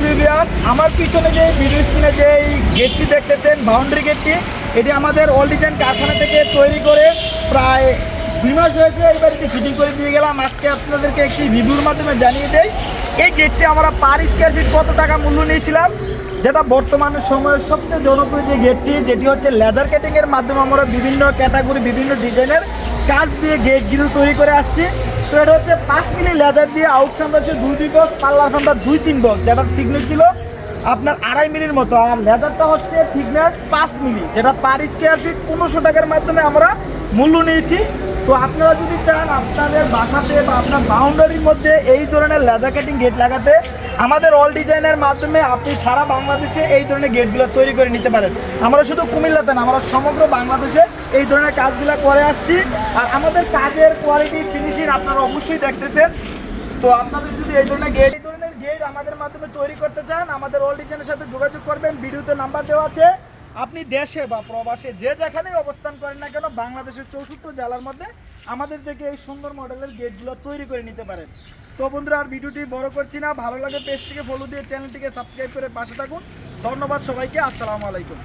সুপ্রিয় ভিউয়ার্স আমার পিছনে যে ভিডিও স্ক্রিনে যে গেটটি দেখতেছেন বাউন্ডারি গেটটি এটি আমাদের অল ডিজাইন কারখানা থেকে তৈরি করে প্রায় দুই মাস হয়েছে এই বাড়িতে ফিটিং করে দিয়ে গেলাম। আজকে আপনাদেরকে একটি রিভিউর মাধ্যমে জানিয়ে দেই, এই গেটটি আমরা পার স্কোয়ার ফিট কত টাকা মূল্য নিয়েছিলাম, যেটা বর্তমান সময়ের সবচেয়ে জনপ্রিয় যে গেটটি যেটি হচ্ছে লেজার কাটিংয়ের মাধ্যমে আমরা বিভিন্ন ক্যাটাগরি বিভিন্ন ডিজাইনের কাজ দিয়ে গেট গ্রিল তৈরি করে আসছি। তো হচ্ছে পাঁচ মিলি লেজার দিয়ে আউট সামটা হচ্ছে দুই দুই বক্স পাল্লার সামটা দুই তিন বক্স যেটা থিকনেস ছিল আপনার আড়াই মিলির মতো। আর লেজারটা হচ্ছে থিকনেস পাঁচ মিলি, যেটা পার স্কোয়ার ফিট পনেরোশো টাকার মাধ্যমে আমরা মূল্য নিয়েছি। তো আপনারা যদি চান আপনাদের বাসাতে বা আপনার বাউন্ডারির মধ্যে এই ধরনের লেজার কাটিং গেট লাগাতে, আমাদের অল ডিজাইনের মাধ্যমে আপনি সারা বাংলাদেশে এই ধরনের গেটগুলো তৈরি করে নিতে পারেন। আমরা শুধু কুমিল্লাতে না, আমরা সমগ্র বাংলাদেশে এই ধরনের কাজগুলো করে আসছি। আর আমাদের কাজের কোয়ালিটি আপনারা অবশ্যই দেখতেছেন। তো আপনাদের যদি এই ধরনের গেট এই ধরনের গেট আমাদের মাধ্যমে তৈরি করতে চান, আমাদের অল ডিজাইনের সাথে যোগাযোগ করবেন, ভিডিওতে নাম্বার দেওয়া আছে। আপনি দেশে বা প্রবাসে যে যেখানেই অবস্থান করেন না কেন, বাংলাদেশের চৌষট্টি জেলার মধ্যে আমাদের থেকে এই সুন্দর মডেলের গেটগুলো তৈরি করে নিতে পারেন। তো বন্ধুরা, আর ভিডিওটি বড় করছি না, ভালো লাগে পেজটিকে ফলো দিয়ে চ্যানেলটিকে সাবস্ক্রাইব করে পাশে থাকুন। ধন্যবাদ সবাইকে, আসসালামু আলাইকুম।